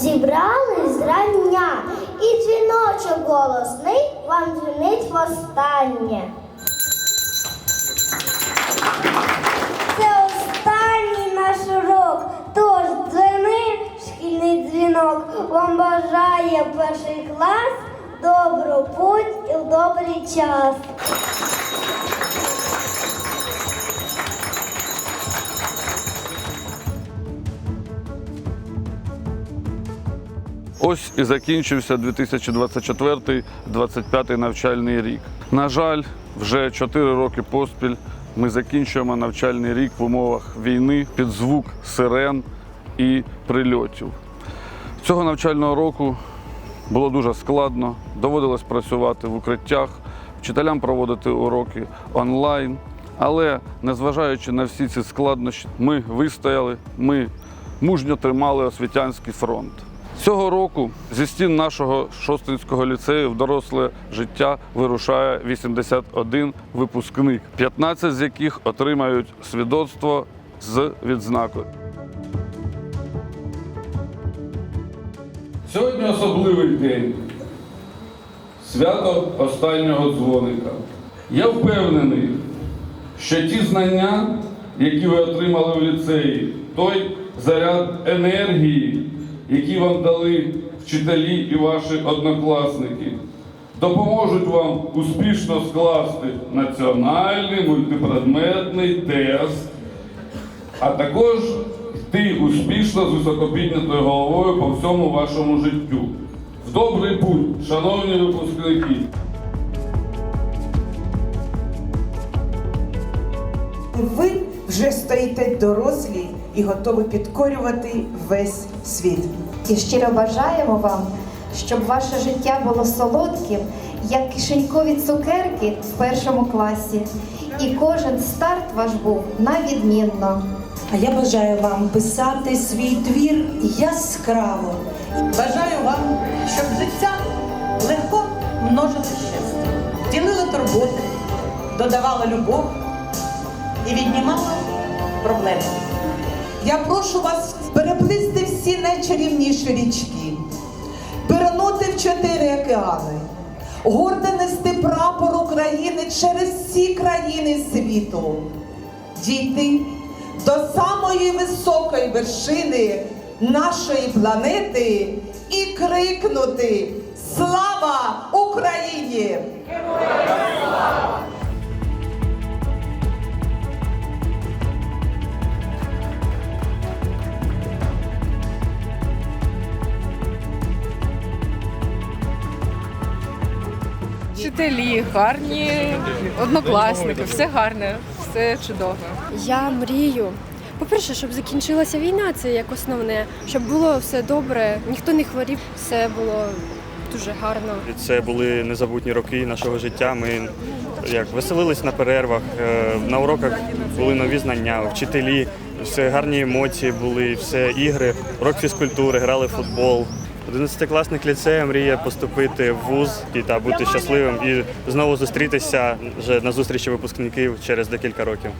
зібрались зрання, і дзвіночок голосний вам дзвінить востаннє. Це останній наш урок, тож дзвени, шкільний дзвінок, вам бажає перший клас добру путь і в добрий час. Ось і закінчився 2024-2025 навчальний рік. На жаль, вже 4 роки поспіль ми закінчуємо навчальний рік в умовах війни під звук сирен і прильотів. Цього навчального року було дуже складно, доводилось працювати в укриттях, вчителям проводити уроки онлайн. Але незважаючи на всі ці складнощі, ми вистояли, ми мужньо тримали освітянський фронт. Цього року зі стін нашого шостинського ліцею в доросле життя вирушає 81 випускник, 15 з яких отримають свідоцтво з відзнакою. Сьогодні особливий день. Свято останнього дзвоника. Я впевнений, що ті знання, які ви отримали в ліцеї, той заряд енергії, який вам дали вчителі і ваші однокласники, допоможуть вам успішно скласти національний мультипредметний тест, а також йти успішно з високопіднятою головою по всьому вашому життю. В добрий путь, шановні випускники! Ви вже стоїте дорослі і готові підкорювати весь світ. І щиро бажаємо вам, щоб ваше життя було солодким, як кишенькові цукерки в першому класі. І кожен старт ваш був на відмінно. А я бажаю вам писати свій твір яскраво. Бажаю вам, щоб життя легко множило щастя, ділило турботи, додавало любов і віднімало проблеми. Я прошу вас переплисти всі найчарівніші річки, пірнути в чотири океани, гордо нести прапор України через всі країни світу, дійти до самої високої вершини нашої планети і крикнути Слава Україні! Вчителі гарні, однокласники, все гарне, все чудово. Я мрію. По-перше, щоб закінчилася війна, це як основне, щоб було все добре, ніхто не хворів, все було дуже гарно. Це були незабутні роки нашого життя. Ми як веселились на перервах, е, на уроках були нові знання, вчителі, все гарні емоції були, все ігри, урок фізкультури, грали в футбол. Одинадцятикласник ліцею мріє поступити в вуз і та бути щасливим і знову зустрітися вже на зустрічі випускників через декілька років.